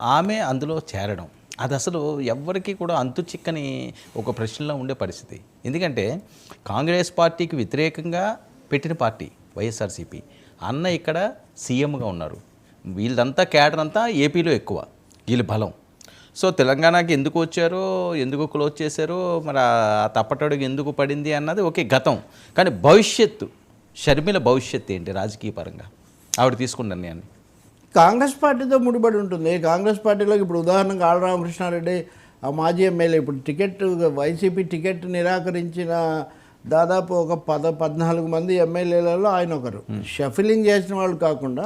ఆమె అందులో చేరడం. అది అసలు ఎవ్వరికీ కూడా అంతు చిక్కని ఒక ప్రశ్నలో ఉండే పరిస్థితి. ఎందుకంటే కాంగ్రెస్ పార్టీకి వ్యతిరేకంగా పెట్టిన పార్టీ వైఎస్ఆర్సీపీ. అన్న ఇక్కడ సీఎంగా ఉన్నారు. వీళ్ళంతా క్యాడర్ అంతా ఏపీలో ఎక్కువ. వీళ్ళ బలం. సో తెలంగాణకి ఎందుకు వచ్చారో ఎందుకు క్లోజ్ చేశారో మరి ఆ తప్పటడుగు ఎందుకు పడింది అన్నది ఒకే గతం. కానీ భవిష్యత్తు షర్మిల భవిష్యత్తు ఏంటి రాజకీయ పరంగా? ఆవిడ తీసుకున్న నిర్ణయాన్ని. కాంగ్రెస్ పార్టీతో ముడిపడి ఉంటుంది. కాంగ్రెస్ పార్టీలోకి ఇప్పుడు ఉదాహరణకు ఆళ్ళ రామకృష్ణారెడ్డి ఆ మాజీ ఎమ్మెల్యే ఇప్పుడు టికెట్ వైసీపీ టికెట్ నిరాకరించిన దాదాపు ఒక పద పద్నాలుగు మంది ఎమ్మెల్యేలలో ఆయన ఒకరు. షఫిలింగ్ చేసిన వాళ్ళు కాకుండా.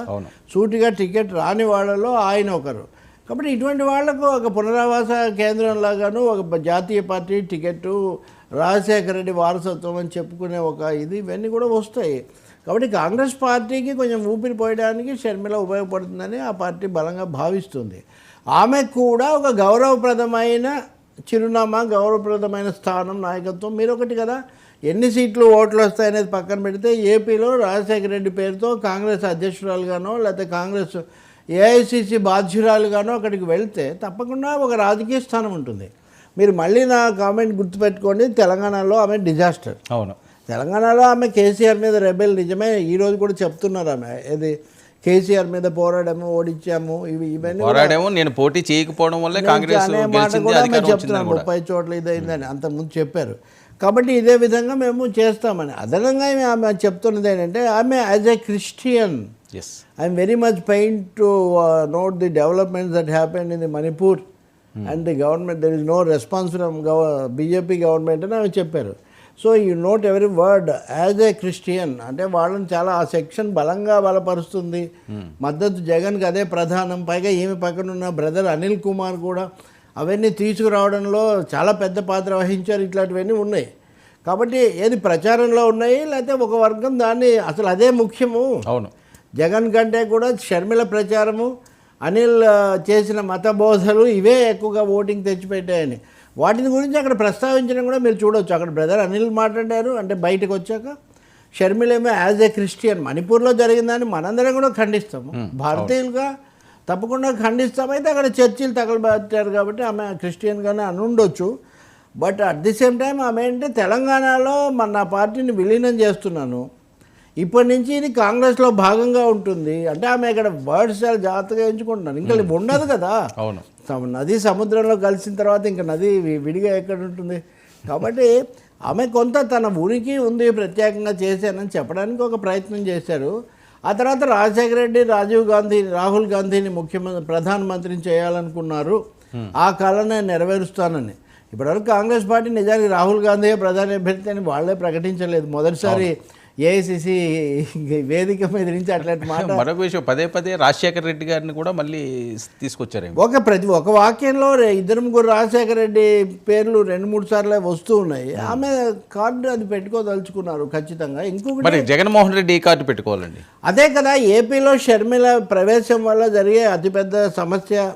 సూటిగా టికెట్ రాని వాళ్ళలో ఆయన ఒకరు. కాబట్టి ఇటువంటి వాళ్ళకు ఒక పునరావాస కేంద్రం లాగాను ఒక జాతీయ పార్టీ టికెట్టు రాజశేఖర రెడ్డి వారసత్వం అని చెప్పుకునే ఒక ఇది ఇవన్నీ కూడా వస్తాయి. కాబట్టి కాంగ్రెస్ పార్టీకి కొంచెం ఊపిరి పోయడానికి షర్మిల ఉపయోగపడుతుందని ఆ పార్టీ బలంగా భావిస్తుంది. ఆమె కూడా ఒక గౌరవప్రదమైన చిరునామా గౌరవప్రదమైన స్థానం నాయకత్వం మీరు ఒకటి కదా. ఎన్ని సీట్లు ఓట్లు వస్తాయనేది పక్కన పెడితే ఏపీలో రాజశేఖర రెడ్డి పేరుతో కాంగ్రెస్ అధ్యక్షురాలుగానో లేకపోతే కాంగ్రెస్ ఏఐసిసి బాధ్యురాలుగానో అక్కడికి వెళ్తే తప్పకుండా ఒక రాజకీయ స్థానం ఉంటుంది. మీరు మళ్ళీ నా కామెంట్ గుర్తుపెట్టుకోండి తెలంగాణలో ఆమె డిజాస్టర్. అవును. తెలంగాణలో ఆమె కేసీఆర్ మీద రెబెల్ నిజమే ఈరోజు కూడా చెప్తున్నారు ఆమె. ఇది కేసీఆర్ మీద పోరాడము ఓడించాము ఇవి ఇవన్నీ పోరాడేమో నేను పోటీ చేయకపోవడం వల్లే కాంగ్రెస్ అనే మాట కూడా మేము చెప్తున్నాం ముప్పై చోట్ల ఇదైందని అంతకుముందు చెప్పారు. కాబట్టి ఇదే విధంగా మేము చేస్తామని. అదనంగా ఆమె- చెప్తున్నది ఏంటంటే ఆమె as a Christian as I'm very much pain to note the developments that happened in the Manipur and the government there is no response from gov BJP government అని ఆమె చెప్పారు. So you note every word as a Christian అంటే వాళ్ళని చాలా ఆ section బలంగా బలపరుస్తుంది. మద్దతు జగన్కి అదే ప్రధానం. పైగా ఈమె పక్కన ఉన్న బ్రదర్ అనిల్ కుమార్ కూడా అవన్నీ తీసుకురావడంలో చాలా పెద్ద పాత్ర వహించారు. ఇట్లాంటివన్నీ ఉన్నాయి. కాబట్టి ఏది ప్రచారంలో ఉన్నాయి లేకపోతే ఒక వర్గం దాన్ని అసలు అదే ముఖ్యము. అవును. జగన్ కంటే కూడా షర్మిల ప్రచారము అనిల్ చేసిన మత బోధలు ఇవే ఎక్కువగా ఓటింగ్ తెచ్చిపెట్టాయని. వాటిని గురించి అక్కడ ప్రస్తావించడం కూడా మీరు చూడొచ్చు. అక్కడ బ్రదర్ అనిల్ మాట్లాడారు. అంటే బయటకు వచ్చాక షర్మిల ఏమో యాజ్ ఏ క్రిస్టియన్ మణిపూర్లో జరిగిందని మనందరం కూడా ఖండిస్తాము. భారతీయులుగా తప్పకుండా ఖండిస్తామైతే అక్కడ చర్చిలు తగలబెట్టారు కాబట్టి ఆమె క్రిస్టియన్గానే అని ఉండొచ్చు. But at the same time ఆమె ఏంటంటే తెలంగాణలో మన నా పార్టీని విలీనం చేస్తున్నాను. ఇప్పటి నుంచి ఇది కాంగ్రెస్లో భాగంగా ఉంటుంది. అంటే ఆమె ఇక్కడ వర్డ్స్ చాలా జాగ్రత్తగా ఎంచుకుంటున్నాను ఇంకా ఉండదు కదా. అవును. నది సముద్రంలో కలిసిన తర్వాత ఇంకా నది విడిగా ఎక్కడ ఉంటుంది? కాబట్టి ఆమె కొంత తన ఉనికి ఉంది ప్రత్యేకంగా చేశానని చెప్పడానికి ఒక ప్రయత్నం చేశారు. ఆ తర్వాత రాజశేఖర రెడ్డి రాజీవ్ గాంధీ రాహుల్ గాంధీని ముఖ్యమంత్రి ప్రధానమంత్రిని చేయాలనుకున్నారు. ఆ కళను నేను నెరవేరుస్తానని. ఇప్పటివరకు కాంగ్రెస్ పార్టీ నిజానికి రాహుల్ గాంధీ ప్రధాని అభ్యర్థి అని వాళ్ళే ప్రకటించలేదు. మొదటిసారి ఏఐసిసి వేదిక మీద నుంచి అట్లాంటి మాట? మరొక విషయం పదే పదే రాజశేఖర రెడ్డి గారిని కూడా మళ్ళీ తీసుకొచ్చారేమో. ఒక ప్రతి ఒక వాక్యంలో ఇద్దరు ముగ్గురు రాజశేఖర రెడ్డి పేర్లు రెండు మూడు సార్లు వస్తూ ఉన్నాయి. ఆమె కార్డు అది పెట్టుకోదలుచుకున్నారు ఖచ్చితంగా. ఇంకొకటి మరి జగన్మోహన్ రెడ్డి ఈ కార్డు పెట్టుకోవాలండి. అదే కదా ఏపీలో షర్మిల ప్రవేశం వల్ల జరిగే అతిపెద్ద సమస్య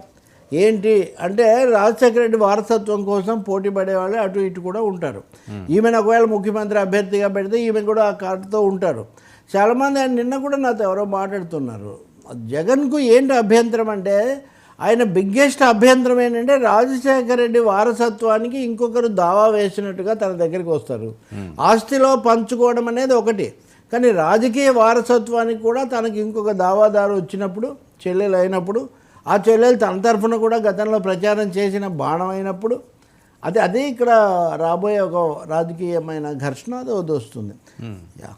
ఏంటి అంటే రాజశేఖర రెడ్డి వారసత్వం కోసం పోటీ పడేవాళ్ళు అటు ఇటు కూడా ఉంటారు. ఈమెను ఒకవేళ ముఖ్యమంత్రి అభ్యర్థిగా పెడితే ఈమె కూడా ఆ కార్డుతో ఉంటారు. చాలామంది ఆయన నిన్న కూడా నాతో ఎవరో మాట్లాడుతున్నారు. జగన్కు ఏంటి అభ్యంతరం అంటే ఆయన బిగ్గెస్ట్ అభ్యంతరం ఏంటంటే రాజశేఖర రెడ్డి వారసత్వానికి ఇంకొకరు దావా వేసినట్టుగా తన దగ్గరికి వస్తారు. ఆస్తిలో పంచుకోవడం అనేది ఒకటి. కానీ రాజకీయ వారసత్వానికి కూడా తనకి ఇంకొక దావాదారు వచ్చినప్పుడు చెల్లెలు అయినప్పుడు ఆ చెల్లెలు తన తరఫున కూడా గతంలో ప్రచారం చేసిన బాణం అయినప్పుడు అది అదే ఇక్కడ రాబోయే ఒక రాజకీయమైన ఘర్షణ అది వస్తుంది యా.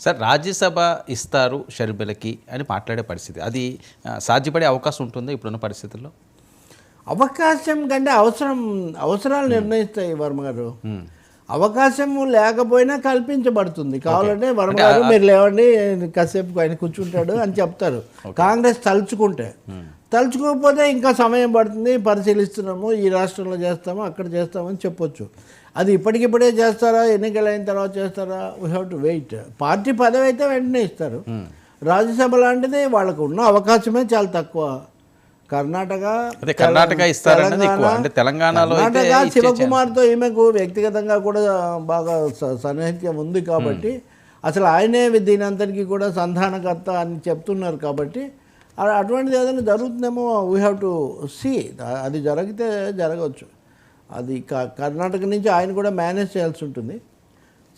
సార్ రాజ్యసభ ఇస్తారు షర్మిలకి అని మాట్లాడే పరిస్థితి. అది సాధ్యపడే అవకాశం ఉంటుందా ఇప్పుడున్న పరిస్థితుల్లో? అవకాశం కంటే అవసరం అవసరాలు నిర్ణయిస్తాయి వర్మ గారు. అవకాశం లేకపోయినా కల్పించబడుతుంది. కావాలంటే వర్మ గారు మీరు లేవండి కాసేపు ఆయన కూర్చుంటాడు అని చెప్తారు. కాంగ్రెస్ తలుచుకుంటే. తలుచుకోకపోతే ఇంకా సమయం పడుతుంది పరిశీలిస్తున్నాము ఈ రాష్ట్రంలో చేస్తాము అక్కడ చేస్తామని చెప్పొచ్చు. అది ఇప్పటికిప్పుడే చేస్తారా ఎన్నికలు అయిన తర్వాత చేస్తారా we have to wait party పదవి అయితే వెంటనే ఇస్తారు. రాజ్యసభ లాంటిది వాళ్ళకు ఉన్న అవకాశమే చాలా తక్కువ. కర్ణాటక అదే కర్ణాటక ఇస్తారన్నది ఎక్కువ. తెలంగాణ- అంటే తెలంగాణలో కర్ణాటక శివకుమార్తో ఈమెకు వ్యక్తిగతంగా కూడా బాగా సన్నిహిత్యం ఉంది కాబట్టి అసలు ఆయనే దీని అంతటికీ కూడా సంధానకర్త అని చెప్తున్నారు కాబట్టి అటువంటిది ఏదైనా జరుగుతుందేమో వీ హ్యావ్ టు సీ అది జరిగితే జరగవచ్చు. అది క- కర్ణాటక నుంచి ఆయన కూడా మేనేజ్ చేయాల్సి ఉంటుంది.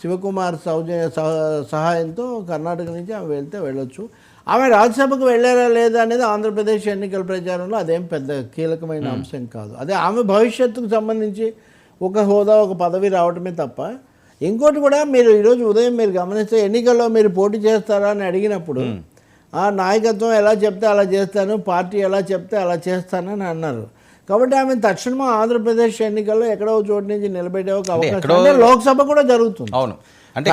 శివకుమార్ సౌజన్య సహ- సహాయంతో కర్ణాటక నుంచి ఆమె వెళ్తే వెళ్ళొచ్చు. ఆమె రాజ్యసభకు వెళ్ళారా లేదా అనేది ఆంధ్రప్రదేశ్ ఎన్నికల ప్రచారంలో అదేం పెద్ద కీలకమైన అంశం కాదు. అదే ఆమె భవిష్యత్తుకు సంబంధించి ఒక హోదా ఒక పదవి రావటమే తప్ప ఇంకోటి కూడా మీరు ఈరోజు ఉదయం మీరు గమనిస్తే ఎన్నికల్లో మీరు పోటీ చేస్తారా అని అడిగినప్పుడు ఆ నాయకత్వం ఎలా చెప్తే అలా చేస్తాను పార్టీ ఎలా చెప్తే అలా చేస్తానని అన్నారు. కాబట్టి ఆమె తక్షణం ఆంధ్రప్రదేశ్ ఎన్నికల్లో ఎక్కడో చోటు నుంచి నిలబెట్టే ఒక అవకాశం. లోక్సభ కూడా జరుగుతుంది. అవును. అంటే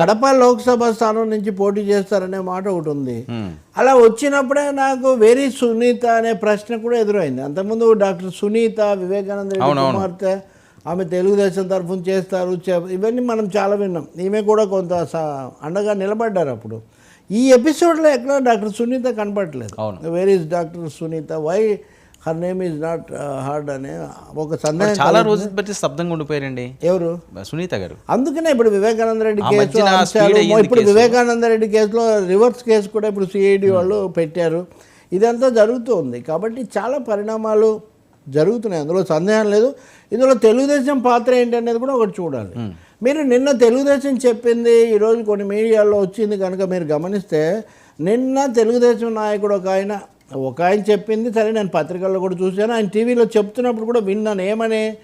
కడప లోక్సభ స్థానం నుంచి పోటీ చేస్తారనే మాట ఒకటి ఉంది. అలా వచ్చినప్పుడే నాకు వెరీ సునీత అనే ప్రశ్న కూడా ఎదురైంది. అంతకుముందు డాక్టర్ సునీత వివేకానంద రెడ్డి కుమార్తె ఆమె తెలుగుదేశం తరఫున చేస్తారు చె- ఇవన్నీ మనం చాలా విన్నాం. ఈమె కూడా కొంత అండగా నిలబడ్డారు అప్పుడు. ఈ ఎపిసోడ్లో ఎక్కడ డాక్టర్ సునీత కనపడలేదు. Where is doctor Sunitha? Why her name is not hard అనే ఒక సందేహం చాలా రోజులు బట్టి స్తబ్దంగా ఉండిపోయారండి. ఎవరు? సునీత గారు. అందుకనే ఇప్పుడు వివేకానంద రెడ్డి కేసు ఇప్పుడు. వివేకానంద రెడ్డి కేసులో రివర్స్ కేసు కూడా ఇప్పుడు సిఐడి వాళ్ళు పెట్టారు. ఇదంతా జరుగుతుంది కాబట్టి చాలా పరిణామాలు జరుగుతున్నాయి. అందులో సందేహం లేదు. ఇందులో తెలుగుదేశం పాత్ర ఏంటనేది కూడా ఒకటి చూడాలి. మీరు నిన్న తెలుగుదేశం చెప్పింది ఈరోజు కొన్ని మీడియాలో వచ్చింది కనుక మీరు గమనిస్తే నిన్న తెలుగుదేశం నాయకుడు ఒక ఆయన ఒక ఆయన చెప్పింది సరే నేను పత్రికల్లో కూడా చూశాను ఆయన టీవీలో చెప్తున్నప్పుడు కూడా విన్నాను. ఏమని?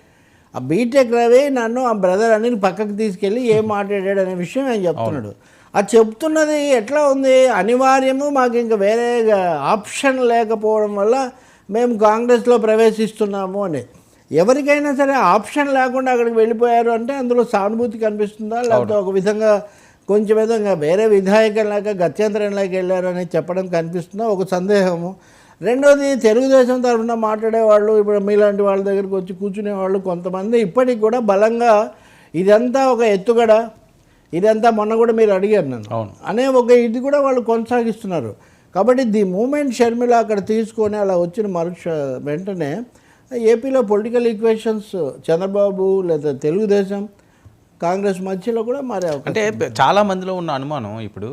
ఆ బీటెక్ రవి నన్ను ఆ బ్రదర్ అనిల్ పక్కకు తీసుకెళ్ళి ఏం మాట్లాడాడు అనే విషయం ఆయన చెప్తున్నాడు. ఆ చెప్తున్నది ఎట్లా ఉంది? అనివార్యము మాకు ఇంకా వేరే ఆప్షన్ లేకపోవడం వల్ల మేము కాంగ్రెస్లో ప్రవేశిస్తున్నాము అని. ఎవరికైనా సరే ఆప్షన్ లేకుండా అక్కడికి వెళ్ళిపోయారు అంటే అందులో సానుభూతి కనిపిస్తుందా? లేకపోతే ఒక విధంగా కొంచెం విధంగా వేరే విధాయకం లేక గత్యంతరంలోకి వెళ్ళారు అని చెప్పడం కనిపిస్తుందా? ఒక సందేహము. రెండోది తెలుగుదేశం తరఫున మాట్లాడేవాళ్ళు ఇప్పుడు మీలాంటి వాళ్ళ దగ్గరికి వచ్చి కూర్చునే వాళ్ళు కొంతమంది ఇప్పటికి కూడా బలంగా ఇదంతా ఒక ఎత్తుగడ. ఇదంతా మొన్న కూడా మీరు అడిగారు నన్ను. అవును. అనే ఒక ఇది కూడా వాళ్ళు కొనసాగిస్తున్నారు. కాబట్టి ది మూమెంట్ షర్మిల అక్కడ తీసుకొని అలా వచ్చిన మరుక్ష వెంటనే ఏపీలో పొలిటికల్ ఈక్వేషన్స్ చంద్రబాబు లేదా తెలుగుదేశం కాంగ్రెస్ మధ్యలో కూడా మారే అంటే చాలా మందిలో ఉన్న అనుమానం ఇప్పుడు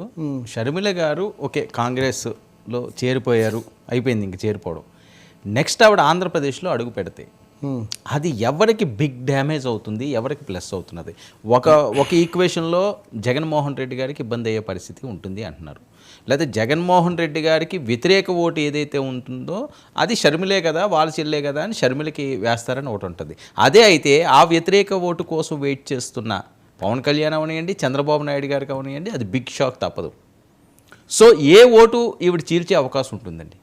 షర్మిల గారు ఓకే కాంగ్రెస్లో చేరిపోయారు అయిపోయింది ఇంక చేరిపోవడం. నెక్స్ట్ ఆవిడ ఆంధ్రప్రదేశ్లో అడుగు పెడితే. Hmm. అది ఎవరికి బిగ్ డ్యామేజ్ అవుతుంది ఎవరికి ప్లస్ అవుతున్నది? ఒక ఒక ఈక్వేషన్లో జగన్మోహన్ రెడ్డి గారికి ఇబ్బంది అయ్యే పరిస్థితి ఉంటుంది అంటున్నారు. లేదా జగన్మోహన్ రెడ్డి గారికి వ్యతిరేక ఓటు ఏదైతే ఉంటుందో అది షర్మిలే కదా వాళ్ళ చెల్లే కదా అని షర్మిలకి వేస్తారని ఒకటి ఉంటుంది. అదే అయితే ఆ వ్యతిరేక ఓటు కోసం వెయిట్ చేస్తున్న పవన్ కళ్యాణ్ అవనియండి చంద్రబాబు నాయుడు గారికి అవనియండి అది బిగ్ షాక్ తప్పదు. సో ఏ ఓటు ఈవిడ చీల్చే అవకాశం ఉంటుందండి?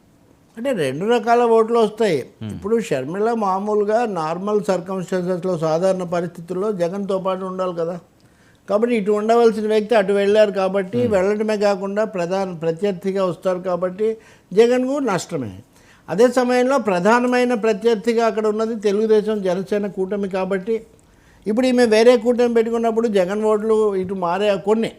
అంటే రెండు రకాల ఓట్లు వస్తాయి. ఇప్పుడు షర్మిల మామూలుగా నార్మల్ సర్కమ్స్టాన్సెస్లో సాధారణ పరిస్థితుల్లో జగన్తో పాటు ఉండాలి కదా. కాబట్టి ఇటు ఉండవలసిన వ్యక్తి అటు వెళ్ళారు కాబట్టి వెళ్ళడమే కాకుండా ప్రధాన ప్రత్యర్థిగా వస్తారు కాబట్టి జగన్కు నష్టమే. అదే సమయంలో ప్రధానమైన ప్రత్యర్థిగా అక్కడ ఉన్నది తెలుగుదేశం జనసేన కూటమి కాబట్టి ఇప్పుడు ఈమె వేరే కూటమి పెట్టుకున్నప్పుడు జగన్ ఓట్లు ఇటు మారే కొన్ని.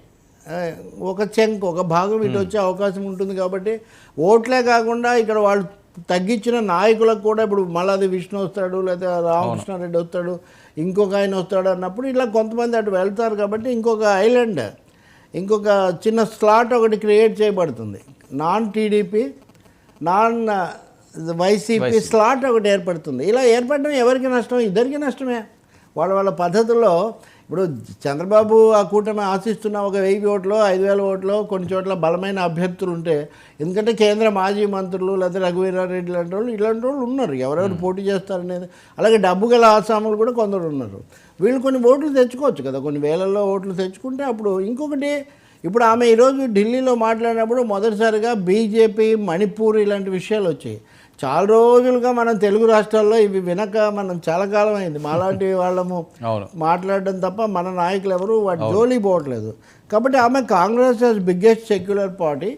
ఒక చెంక్ ఒక భాగం ఇటు వచ్చే అవకాశం ఉంటుంది కాబట్టి ఓట్లే కాకుండా ఇక్కడ వాళ్ళు తగ్గించిన నాయకులకు కూడా ఇప్పుడు మళ్ళీ విష్ణు వస్తాడు లేదా రామకృష్ణారెడ్డి వస్తాడు ఇంకొక ఆయన వస్తాడు అన్నప్పుడు ఇలా కొంతమంది అటు వెళ్తారు కాబట్టి ఇంకొక ఐలాండ్ ఇంకొక చిన్న స్లాట్ ఒకటి క్రియేట్ చేయబడుతుంది. Non TDP non YCP. Slot ఒకటి ఏర్పడుతుంది. ఇలా ఏర్పడడం ఎవరికి నష్టం? ఇద్దరికి నష్టమే. వాళ్ళ వాళ్ళ పద్ధతుల్లో ఇప్పుడు చంద్రబాబు ఆ కూటమి ఆశిస్తున్న ఒక వెయ్యి ఓట్లో ఐదు వేల ఓట్లో కొన్ని చోట్ల బలమైన అభ్యర్థులు ఉంటే ఎందుకంటే కేంద్ర మాజీ మంత్రులు లేదా రఘువీరారెడ్డి లాంటి వాళ్ళు ఇలాంటి వాళ్ళు ఉన్నారు. ఎవరెవరు పోటీ చేస్తారనేది. అలాగే డబ్బు గల ఆసాములు కూడా కొందరు ఉన్నారు. వీళ్ళు కొన్ని ఓట్లు తెచ్చుకోవచ్చు కదా. కొన్ని వేలల్లో ఓట్లు తెచ్చుకుంటే అప్పుడు ఇంకొకటి ఇప్పుడు ఆమె ఈరోజు ఢిల్లీలో మాట్లాడినప్పుడు మొదటిసారిగా బీజేపీ మణిపూర్ ఇలాంటి విషయాలు వచ్చాయి. చాలా రోజులుగా మనం తెలుగు రాష్ట్రాల్లో ఇవి వినక మనం చాలా కాలం అయింది. మాలాంటి వాళ్ళము మాట్లాడడం తప్ప మన నాయకులు ఎవరు వాటి జోలి పోవట్లేదు. కాబట్టి ఆమె కాంగ్రెస్ బిగ్గెస్ట్ సెక్యులర్ పార్టీ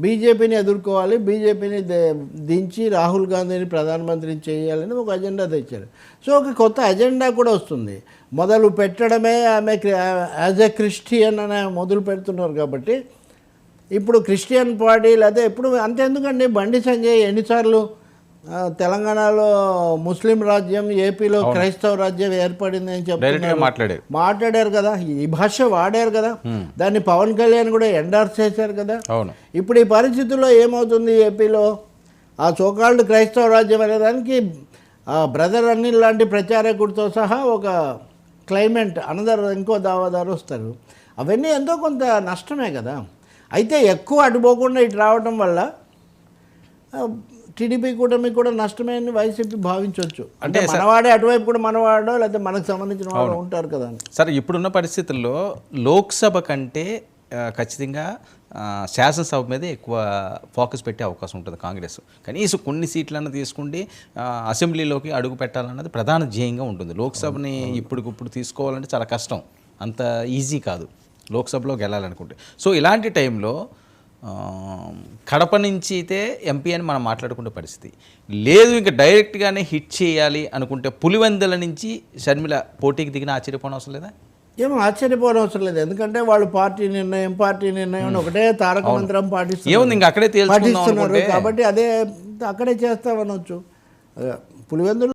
బీజేపీని ఎదుర్కోవాలి బీజేపీని దించి రాహుల్ గాంధీని ప్రధానమంత్రిని చేయాలని ఒక అజెండా తెచ్చారు. సో ఒక కొత్త అజెండా కూడా వస్తుంది. మొదలు పెట్టడమే ఆమె యాజ్ ఎ క్రిస్టియన్ అనే మొదలు పెడుతున్నారు కాబట్టి ఇప్పుడు క్రిస్టియన్ పార్టీ లేదా ఎప్పుడు అంతెందుకండి బండి సంజయ్ ఎన్నిసార్లు తెలంగాణలో ముస్లిం రాజ్యం ఏపీలో క్రైస్తవ రాజ్యం ఏర్పడింది అని చెప్తున్నారు. మాట్లాడారు. మాట్లాడారు కదా. ఈ భాష వాడారు కదా. దాన్ని పవన్ కళ్యాణ్ కూడా ఎండార్స్ చేశారు కదా. ఇప్పుడు ఈ పరిస్థితుల్లో ఏమవుతుంది ఏపీలో? ఆ చోకాళ్ళు క్రైస్తవ రాజ్యం అనే దానికి ఆ బ్రదర్ అనిల్ లాంటి ప్రచారకుడితో సహా ఒక క్లైమేట్ అనదర్ ఇంకో దావాదారు వస్తారు. అవన్నీ ఎంతో కొంత నష్టమే కదా. అయితే ఎక్కువ అటుపోకుండా ఇటు రావడం వల్ల టీడీపీ కూటమి కూడా నష్టమే అని వైసీపీ భావించవచ్చు అంటే మనవాడే అటువైపు కూడా మనవాడో లేకపోతే మనకు సంబంధించిన వాళ్ళు ఉంటారు కదా సరే ఇప్పుడున్న పరిస్థితుల్లో లోక్సభ కంటే ఖచ్చితంగా శాసనసభ మీదే ఎక్కువ ఫోకస్ పెట్టే అవకాశం ఉంటుంది కాంగ్రెస్. కనీసం కొన్ని సీట్లను తీసుకుండి ఆ, అసెంబ్లీలోకి అడుగు పెట్టాలన్నది ప్రధాన ధ్యేయంగా ఉంటుంది. లోక్సభని ఇప్పటికిప్పుడు తీసుకోవాలంటే చాలా కష్టం. అంత ఈజీ కాదు. లోక్సభలో గెలాలనుకుంటే సో ఇలాంటి టైంలో కడప నుంచి అయితే ఎంపీ అని మనం మాట్లాడుకునే పరిస్థితి. లేదు ఇంకా డైరెక్ట్గానే హిట్ చేయాలి అనుకుంటే పులివెందల నుంచి షర్మిల పోటీకి దిగిన ఆశ్చర్యపోవడం అవసరం లేదా? ఏమో ఆశ్చర్యపోవడం అవసరం లేదు. ఎందుకంటే వాళ్ళు పార్టీ నిర్ణయం పార్టీ నిర్ణయం ఒకటే తారక మంత్రం పాటిస్తున్నారు. ఏముంది ఇంకా అక్కడే పాటిస్తున్నారు కాబట్టి అదే అక్కడే చేస్తామనొచ్చు. పులివెందులు